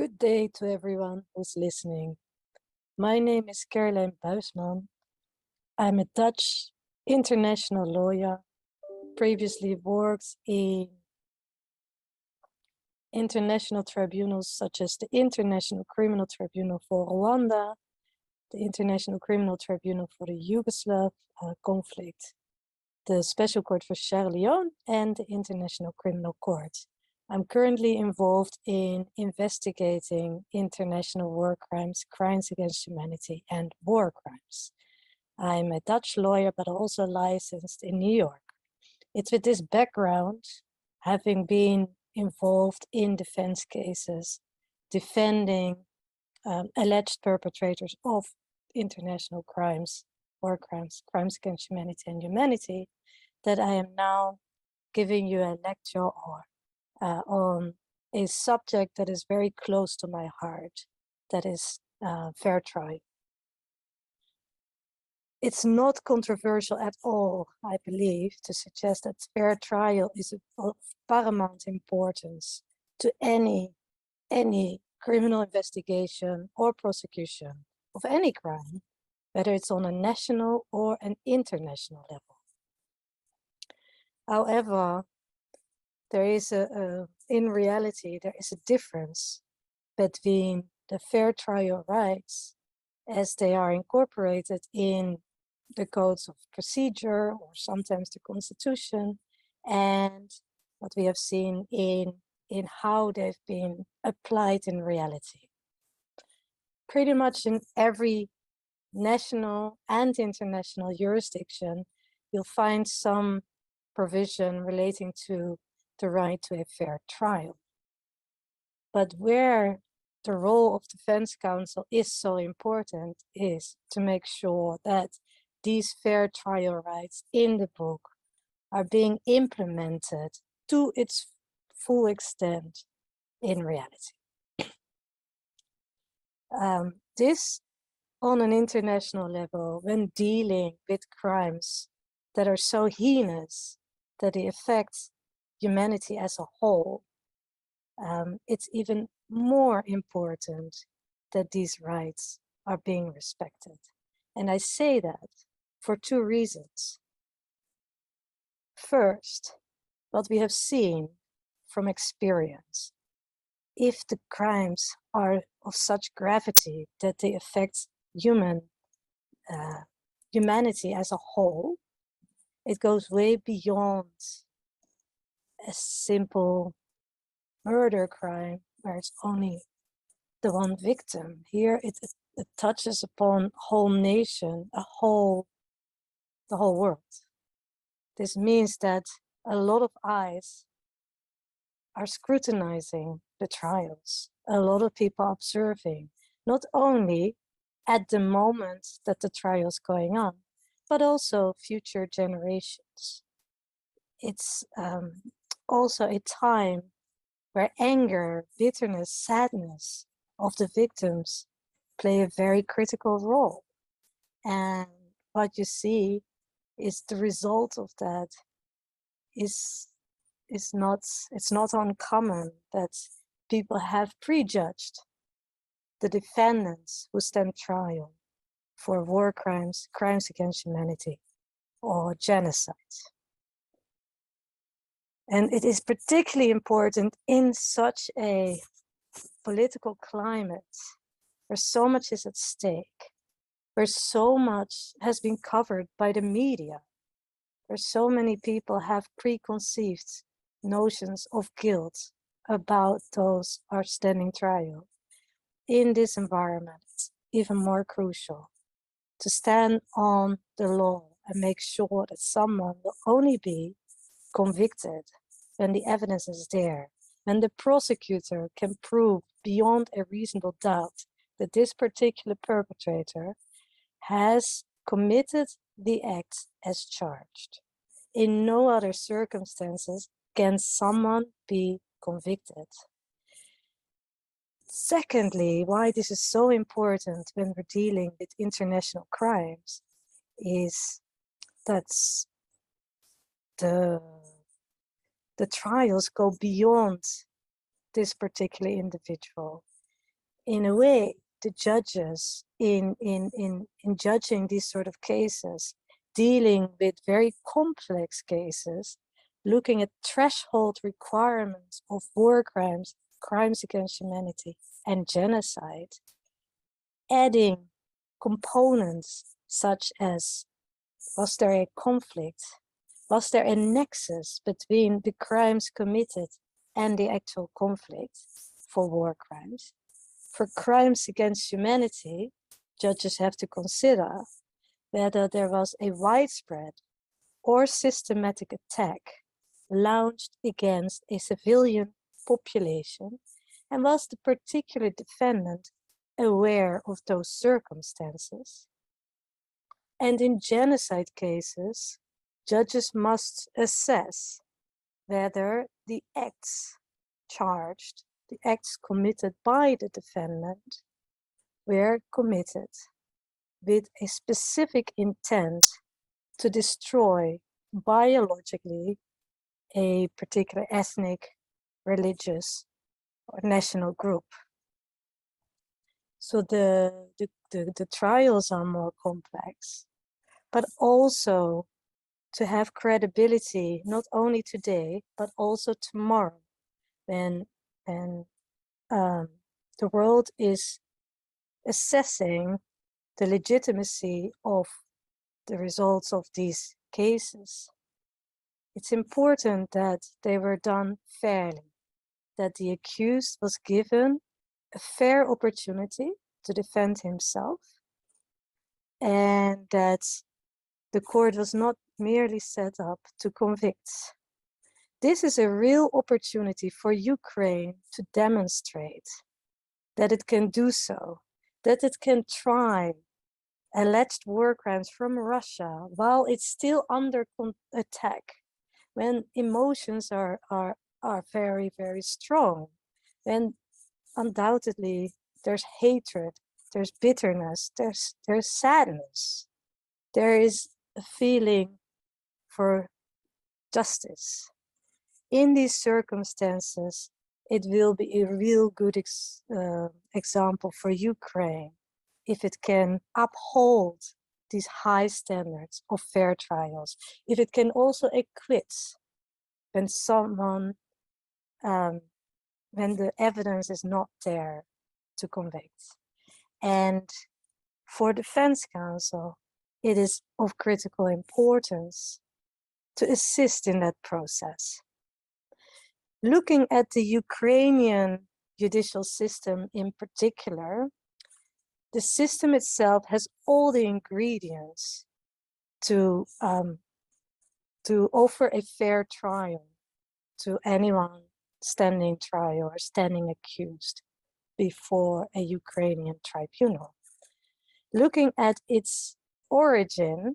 Good day to everyone who's listening. My name is Caroline Buisman. I'm a Dutch international lawyer, previously worked in international tribunals such as the International Criminal Tribunal for Rwanda, the International Criminal Tribunal for the Yugoslav uh, conflict, the Special Court for Sierra Leone, and the International Criminal Court. I'm currently involved in investigating international war crimes, crimes against humanity, and war crimes. I'm a Dutch lawyer, but also licensed in New York. It's with this background, having been involved in defense cases, defending um, alleged perpetrators of international crimes, war crimes, crimes against humanity and humanity, that I am now giving you a lecture or uh, on a subject that is very close to my heart, that is uh, fair trial. It's not controversial at all, I believe, to suggest that fair trial is of paramount importance to any, any criminal investigation or prosecution of any crime, whether it's on a national or an international level. However, there is a, a, in reality there is a difference between the fair trial rights as they are incorporated in the codes of procedure or sometimes the constitution and what we have seen in in how they've been applied in reality. Pretty much in every national and international jurisdiction you'll find some provision relating to the right to a fair trial. But where the role of defense counsel is so important is to make sure that these fair trial rights in the book are being implemented to its full extent in reality. Um, this on an international level when dealing with crimes that are so heinous that they affect humanity as a whole, um, it's even more important that these rights are being respected. And I say that for two reasons. First, what we have seen from experience, if the crimes are of such gravity that they affect human uh, humanity as a whole, it goes way beyond a simple murder crime where it's only the one victim. Here it, it, touches upon whole nation, a whole, the whole world. This means that a lot of eyes are scrutinizing the trials. A lot of people observing, not only at the moment that the trial is going on, but also future generations. It's um, also a time where anger, bitterness, sadness of the victims play a very critical role. And what you see is the result of that is is not it's not uncommon that people have prejudged the defendants who stand trial for war crimes, crimes against humanity, or genocide. And it is particularly important in such a political climate where so much is at stake, where so much has been covered by the media, where so many people have preconceived notions of guilt about those are standing trial. In this environment, it's even more crucial to stand on the law and make sure that someone will only be convicted when the evidence is there, when the prosecutor can prove beyond a reasonable doubt that this particular perpetrator has committed the act as charged. In no other circumstances can someone be convicted. Secondly, why this is so important when we're dealing with international crimes is that the the trials go beyond this particular individual. in a way, the judges in, in, in, in judging these sort of cases, dealing with very complex cases, looking at threshold requirements of war crimes, crimes against humanity, and genocide, adding components such as was there a conflict? Was there a nexus between the crimes committed and the actual conflict for war crimes? For crimes against humanity, judges have to consider whether there was a widespread or systematic attack launched against a civilian population and was the particular defendant aware of those circumstances. And in genocide cases, judges must assess whether the acts charged, the acts committed by the defendant, were committed with a specific intent to destroy biologically a particular ethnic, religious, or national group. So the, the, the, the trials are more complex, but also to have credibility, not only today, but also tomorrow, when, when um, the world is assessing the legitimacy of the results of these cases. It's important that they were done fairly, that the accused was given a fair opportunity to defend himself, and that the court was not merely set up to convict. This is a real opportunity for Ukraine to demonstrate that it can do so, that it can try alleged war crimes from Russia while it's still under attack, when emotions are, are, are very, very strong, when undoubtedly there's hatred, there's bitterness, there's, there's sadness, there is a feeling for justice. In these circumstances, it will be a real good ex, uh, example for Ukraine if it can uphold these high standards of fair trials, if it can also acquit when someone, um, when the evidence is not there to convict. And for defense counsel, it is of critical importance to assist in that process. Looking at the Ukrainian judicial system in particular, the system itself has all the ingredients to um, to offer a fair trial to anyone standing trial or standing accused before a Ukrainian tribunal. Looking at its origin,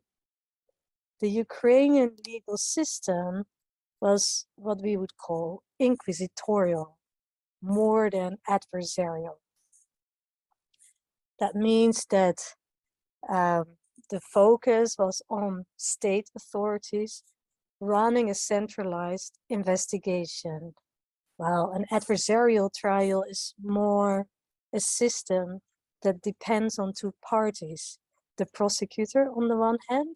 the Ukrainian legal system was what we would call inquisitorial, more than adversarial. That means that um, the focus was on state authorities running a centralized investigation, while an adversarial trial is more a system that depends on two parties, the prosecutor on the one hand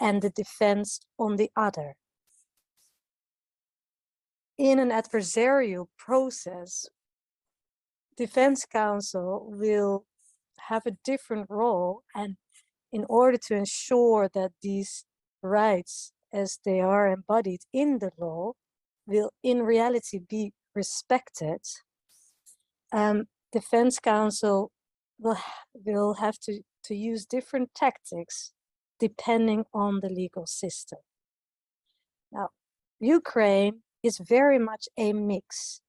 and the defense on the other. In an adversarial process, defense counsel will have a different role and in order to ensure that these rights as they are embodied in the law will in reality be respected um, defense counsel will will have to to use different tactics depending on the legal system now ukraine is very much a mix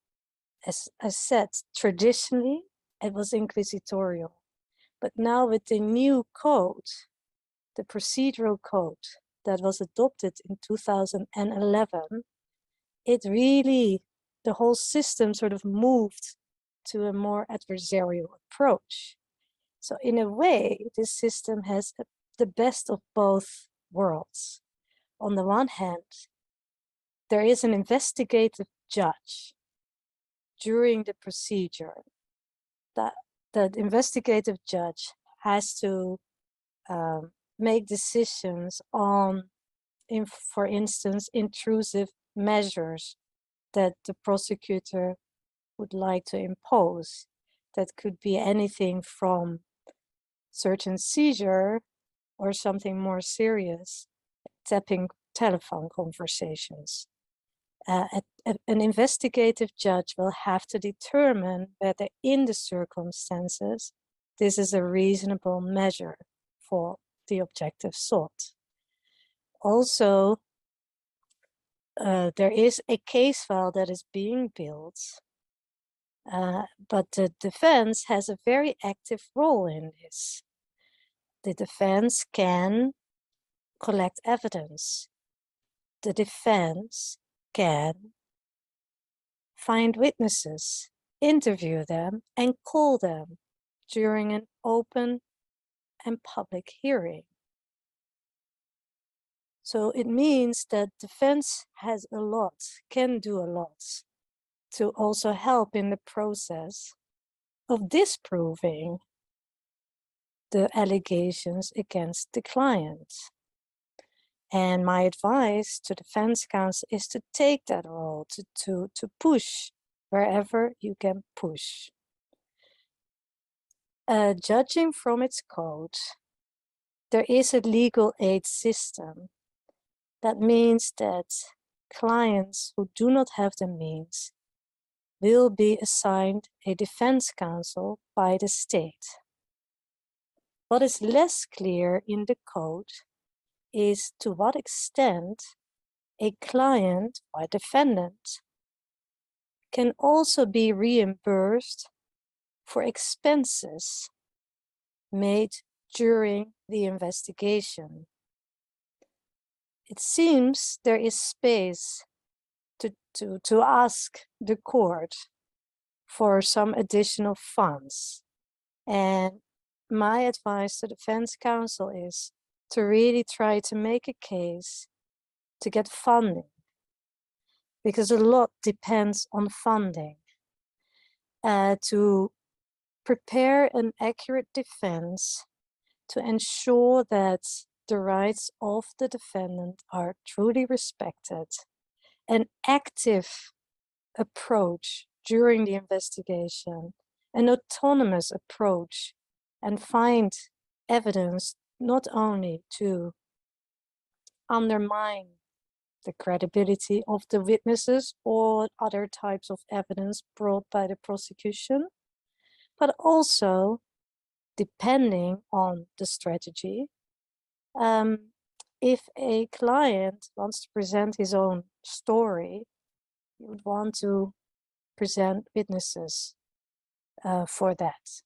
as i said traditionally it was inquisitorial but now with the new code, the procedural code that was adopted in 2011, it really, the whole system sort of moved to a more adversarial approach. So in a way, this system has the best of both worlds. On the one hand, there is an investigative judge during the procedure that the investigative judge has to um, make decisions on, in, for instance, intrusive measures that the prosecutor would like to impose. That could be anything from search and seizure or something more serious, tapping telephone conversations. Uh, a, a, an investigative judge will have to determine whether in the circumstances this is a reasonable measure for the objective sought. Also, uh, there is a case file that is being built, uh, but the defense has a very active role in this. The defense can collect evidence. The defense can find witnesses, interview them, and call them during an open and public hearing. So it means that defense has a lot, can do a lot to also help in the process of disproving the allegations against the client. And my advice to defense counsel is to take that role, to, to, to push wherever you can push. Uh, judging from its code, there is a legal aid system. That means that clients who do not have the means will be assigned a defense counsel by the state. What is less clear in the code is to what extent a client or defendant can also be reimbursed for expenses made during the investigation. It seems there is space to, to, to ask the court for some additional funds. And my advice to defense counsel is to really try to make a case to get funding because a lot depends on funding uh, to prepare an accurate defense to ensure that the rights of the defendant are truly respected. An active approach during the investigation, an autonomous approach, and find evidence not only to undermine the credibility of the witnesses or other types of evidence brought by the prosecution, but also depending on the strategy. Um, if a client wants to present his own story, you would want to present witnesses uh, for that.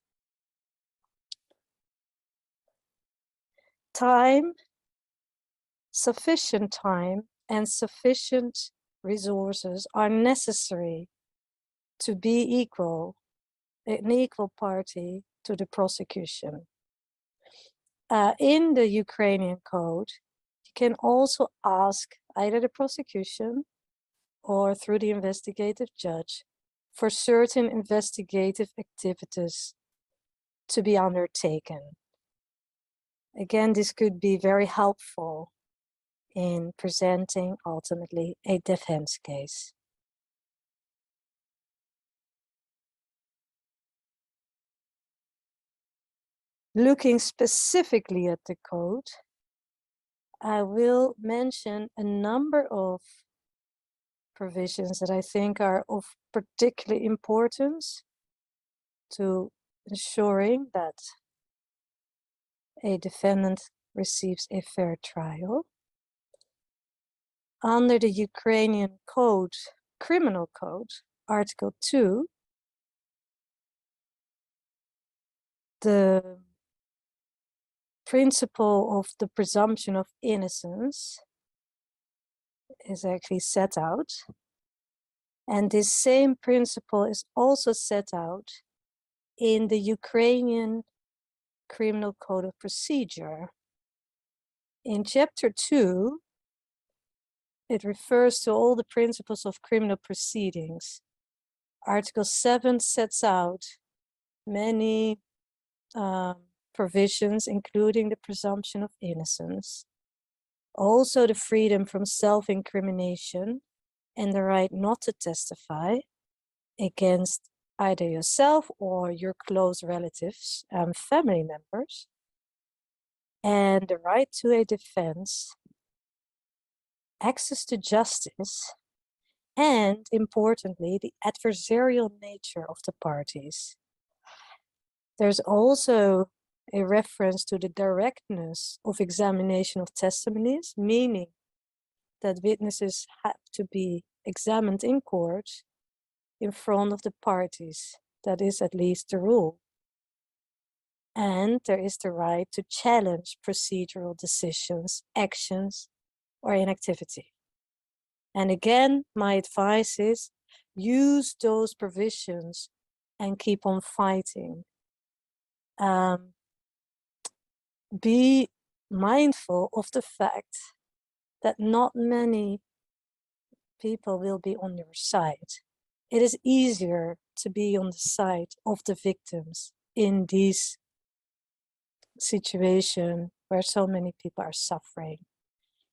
Time, sufficient time and sufficient resources are necessary to be equal an equal party to the prosecution. Uh, in the Ukrainian code, you can also ask either the prosecution or through the investigative judge for certain investigative activities to be undertaken. Again, this could be very helpful in presenting ultimately a defense case. looking specifically at the code, I will mention a number of provisions that I think are of particular importance to ensuring that a defendant receives a fair trial. Under the Ukrainian code, criminal code, article 2, the principle of the presumption of innocence is actually set out. And this same principle is also set out in the Ukrainian Criminal Code of Procedure. In chapter two, it refers to all the principles of criminal proceedings. Article seven sets out many um, provisions, including the presumption of innocence, also the freedom from self incrimination and the right not to testify against either yourself or your close relatives and family members, and the right to a defense, access to justice, and importantly, the adversarial nature of the parties. There's also a reference to the directness of examination of testimonies, meaning that witnesses have to be examined in court in front of the parties. That is at least the rule. And there is the right to challenge procedural decisions, actions, or inactivity. And again, my advice is use those provisions and keep on fighting. Um, be mindful of the fact that not many people will be on your side. It is easier to be on the side of the victims in these situation where so many people are suffering.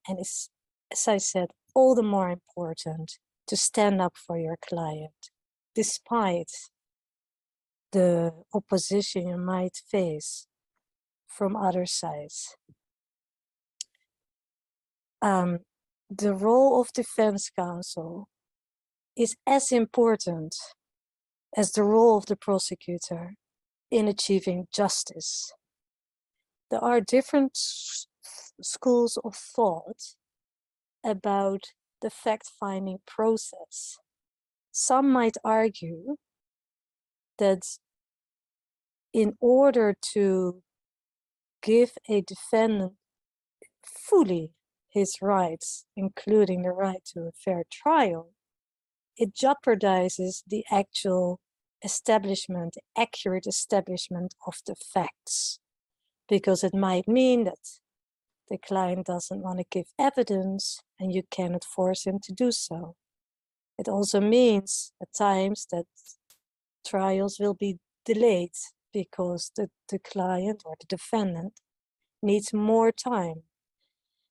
And it's, as I said, all the more important to stand up for your client, despite the opposition you might face from other sides. Um, the role of defense counsel is as important as the role of the prosecutor in achieving justice. There are different schools of thought about the fact finding process. Some might argue that in order to give a defendant fully his rights, including the right to a fair trial, it jeopardizes the actual establishment, accurate establishment of the facts, because it might mean that the client doesn't want to give evidence and you cannot force him to do so. It also means at times that trials will be delayed because the, the client or the defendant needs more time.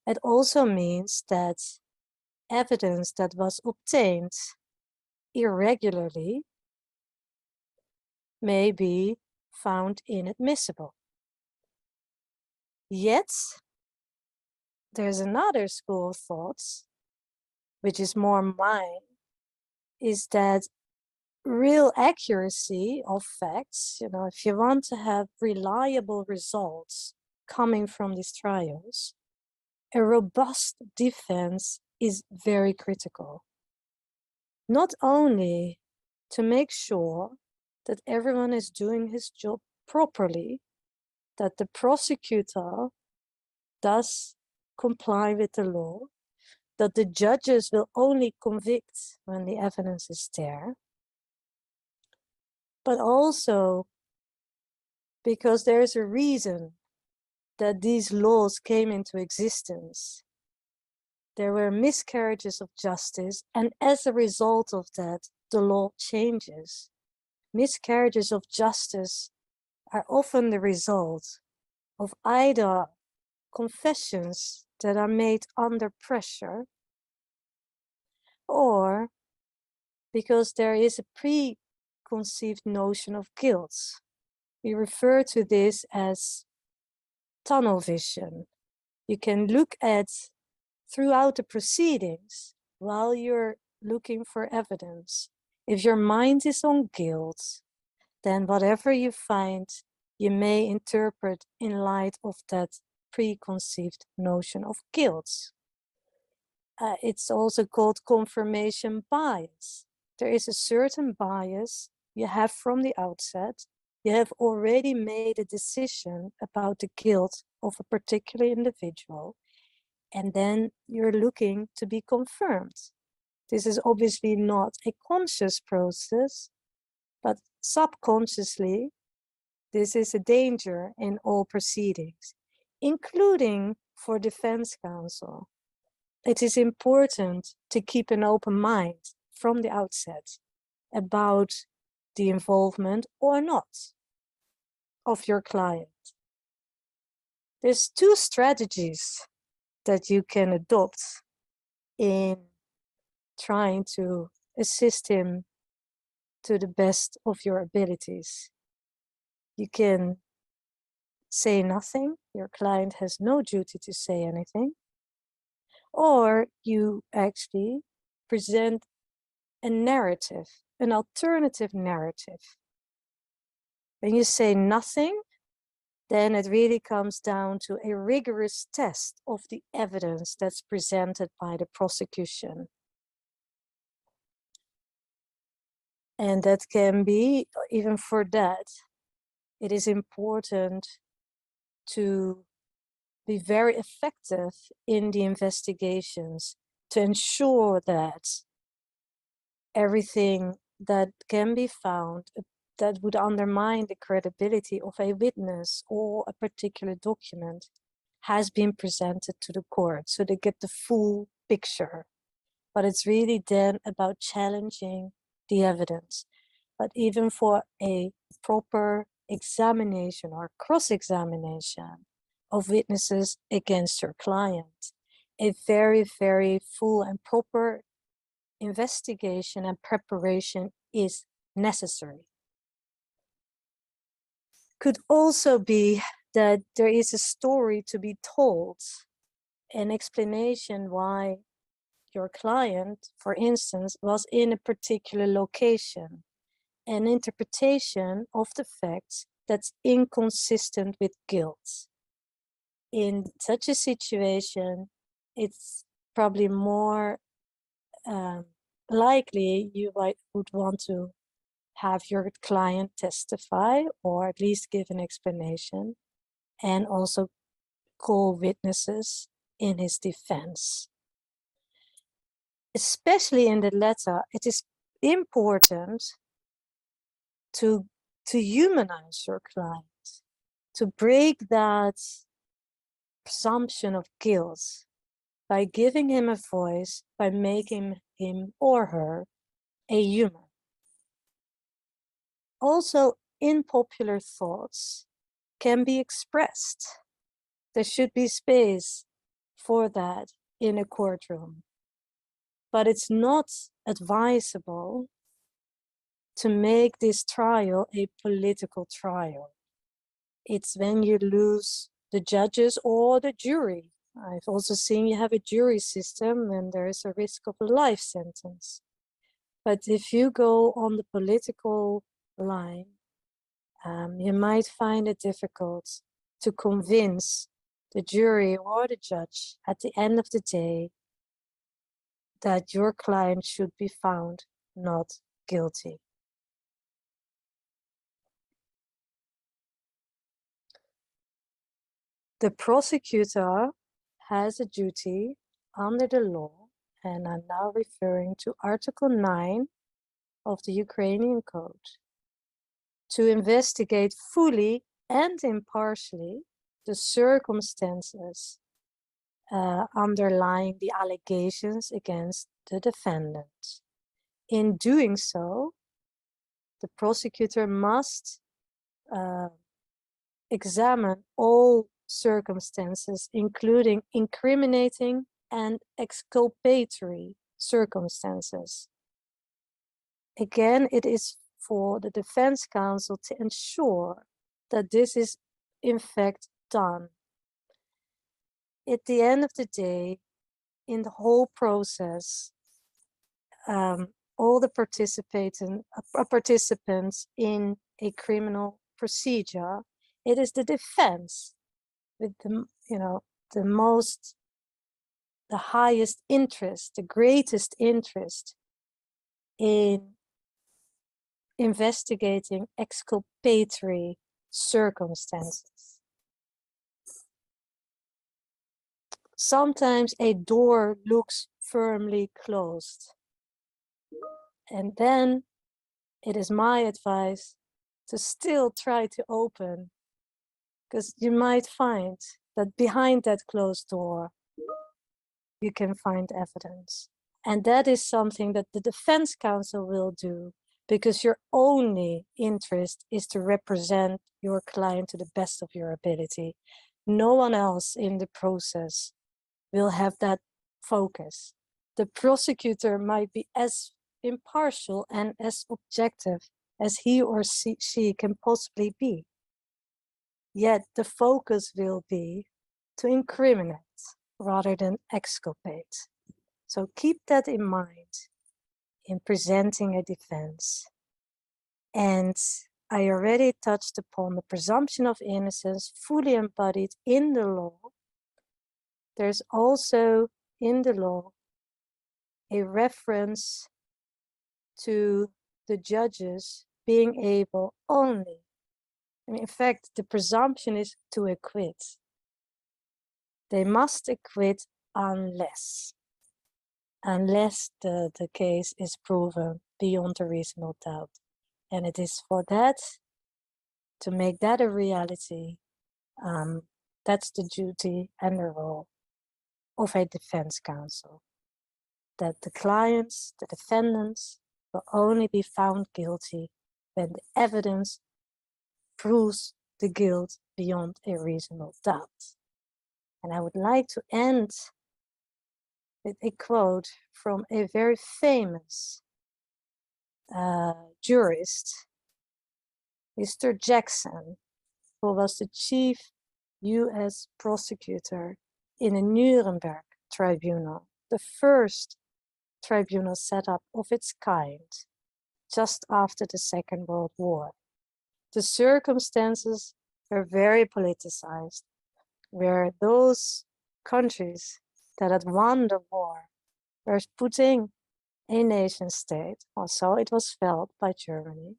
It also means that evidence that was obtained irregularly may be found inadmissible. Yet, there's another school of thoughts, which is more mine, is that real accuracy of facts, you know, if you want to have reliable results coming from these trials, a robust defense is very critical. Not only to make sure that everyone is doing his job properly, that the prosecutor does comply with the law, that the judges will only convict when the evidence is there, but also because there's a reason that these laws came into existence. There were miscarriages of justice, and as a result of that, the law changes. Miscarriages of justice are often the result of either confessions that are made under pressure or because there is a preconceived notion of guilt. We refer to this as tunnel vision. You can look at throughout the proceedings while you're looking for evidence. If your mind is on guilt, then whatever you find, you may interpret in light of that preconceived notion of guilt. Uh, it's also called confirmation bias. There is a certain bias you have from the outset, you have already made a decision about the guilt of a particular individual, and then you're looking to be confirmed. This is obviously not a conscious process, but subconsciously, this is a danger in all proceedings, including for defense counsel. It is important to keep an open mind from the outset about the involvement or not of your client. There's two strategies that you can adopt in trying to assist him to the best of your abilities. You can say nothing, your client has no duty to say anything, or you actually present a narrative, an alternative narrative. When you say nothing, then it really comes down to a rigorous test of the evidence that's presented by the prosecution. And that can be, even for that, it is important to be very effective in the investigations to ensure that everything that can be found uh, that would undermine the credibility of a witness or a particular document has been presented to the court so they get the full picture. But it's really then about challenging the evidence. But even for a proper examination or cross-examination of witnesses against your client, a very, very full and proper investigation and preparation is necessary. Could also be that there is a story to be told, an explanation why your client, for instance, was in a particular location, an interpretation of the facts that's inconsistent with guilt. In such a situation, it's probably more um, likely you might, would want to have your client testify or at least give an explanation and also call witnesses in his defense especially in the letter, it is important to, to humanize your client, to break that presumption of guilt by giving him a voice, by making him or her a human. Also, unpopular thoughts can be expressed. There should be space for that in a courtroom but it's not advisable to make this trial a political trial. It's when you lose the judges or the jury. I've also seen you have a jury system and there is a risk of a life sentence. But if you go on the political line, um, you might find it difficult to convince the jury or the judge at the end of the day that your client should be found not guilty. The prosecutor has a duty under the law, and I'm now referring to Article 9 of the Ukrainian Code, to investigate fully and impartially the circumstances uh, underlying the allegations against the defendant. In doing so, the prosecutor must uh, examine all circumstances, including incriminating and exculpatory circumstances. Again, it is for the defense Council to ensure that this is in fact done. At the end of the day, in the whole process, um, all the participants, uh, participants in a criminal procedure, it is the defense with the, you know, the most, the highest interest, the greatest interest in investigating exculpatory circumstances. sometimes a door looks firmly closed. And then it is my advice to still try to open because you might find that behind that closed door, you can find evidence. And that is something that the defense counsel will do because your only interest is to represent your client to the best of your ability. No one else in the process will have that focus. The prosecutor might be as impartial and as objective as he or she, can possibly be. Yet the focus will be to incriminate rather than exculpate. So keep that in mind in presenting a defense. And I already touched upon the presumption of innocence fully embodied in the law. There's also in the law a reference to the judges being able only, and in fact, the presumption is to acquit. They must acquit unless, unless the, the case is proven beyond a reasonable doubt. And it is for that, to make that a reality, um, that's the duty and the role of a defense counsel. That the clients, the defendants, will only be found guilty when the evidence proves the guilt beyond a reasonable doubt. And I would like to end with a quote from a very famous uh, jurist, Mr. Jackson, who was the chief US prosecutor in the Nuremberg tribunal, the first tribunal set up of its kind just after the Second World War. The circumstances were very politicized, where those countries that had won the war were putting a nation state, or so it was felt by Germany.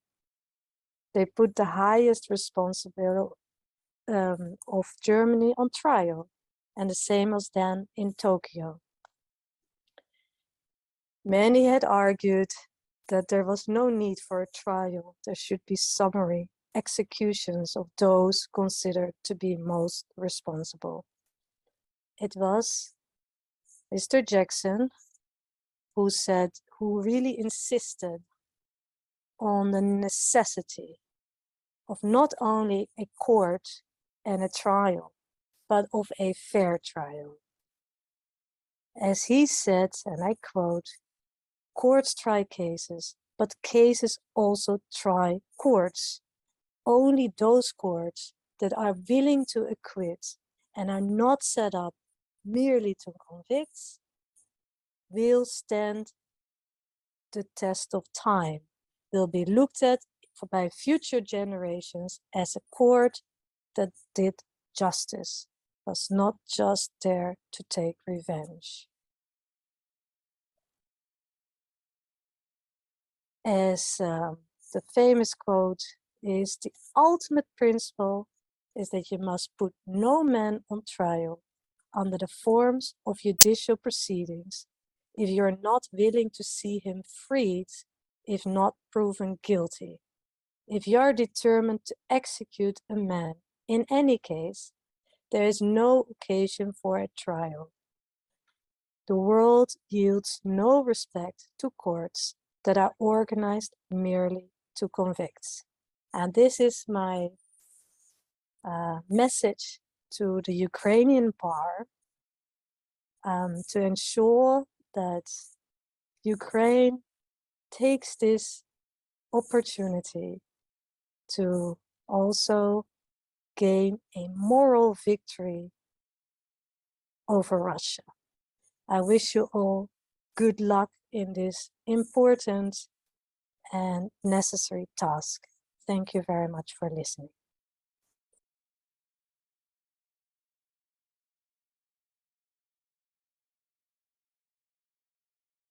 They put the highest responsibility um, of Germany on trial, and the same was then in Tokyo. Many had argued that there was no need for a trial. There should be summary executions of those considered to be most responsible. It was Mr. Jackson who said, who really insisted on the necessity of not only a court and a trial, but of a fair trial. As he said, and I quote, Courts try cases, but cases also try courts. Only those courts that are willing to acquit and are not set up merely to convict will stand the test of time, will be looked at by future generations as a court that did justice, was not just there to take revenge. as um, the famous quote is the ultimate principle is that you must put no man on trial under the forms of judicial proceedings if you are not willing to see him freed if not proven guilty. If you are determined to execute a man in any case, there is no occasion for a trial. The world yields no respect to courts that are organized merely to convict. And this is my uh, message to the Ukrainian bar um, to ensure that Ukraine takes this opportunity to also gain a moral victory over Russia. I wish you all good luck in this important and necessary task. Thank you very much for listening.